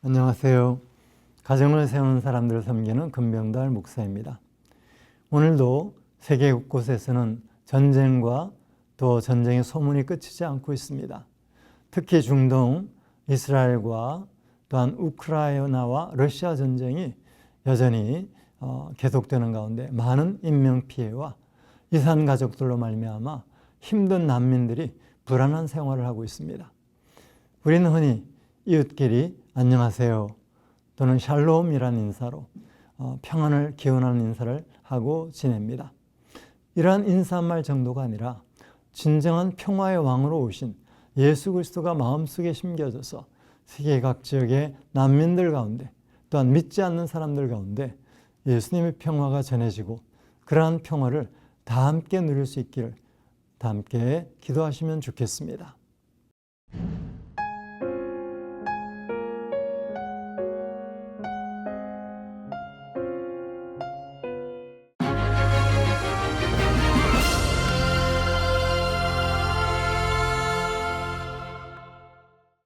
안녕하세요. 가정을 세우는 사람들을 섬기는 금병달 목사입니다. 오늘도 세계 곳곳에서는 전쟁과 또 전쟁의 소문이 끝이지 않고 있습니다. 특히 중동 이스라엘과 또한 우크라이나와 러시아 전쟁이 여전히 어, 계속되는 가운데 많은 인명 피해와 이산 가족들로 말미암아 힘든 난민들이 불안한 생활을 하고 있습니다. 우리는 흔히 이웃끼리 안녕하세요 또는 샬롬이라는 인사로 어, 평안을 기원하는 인사를 하고 지냅니다. 이러한 인사말 정도가 아니라 진정한 평화의 왕으로 오신 예수 그리스도가 마음속에 심겨져서 세계 각 지역의 난민들 가운데 또한 믿지 않는 사람들 가운데 예수님의 평화가 전해지고 그러한 평화를 다 함께 누릴 수 있기를 다 함께 기도하시면 좋겠습니다.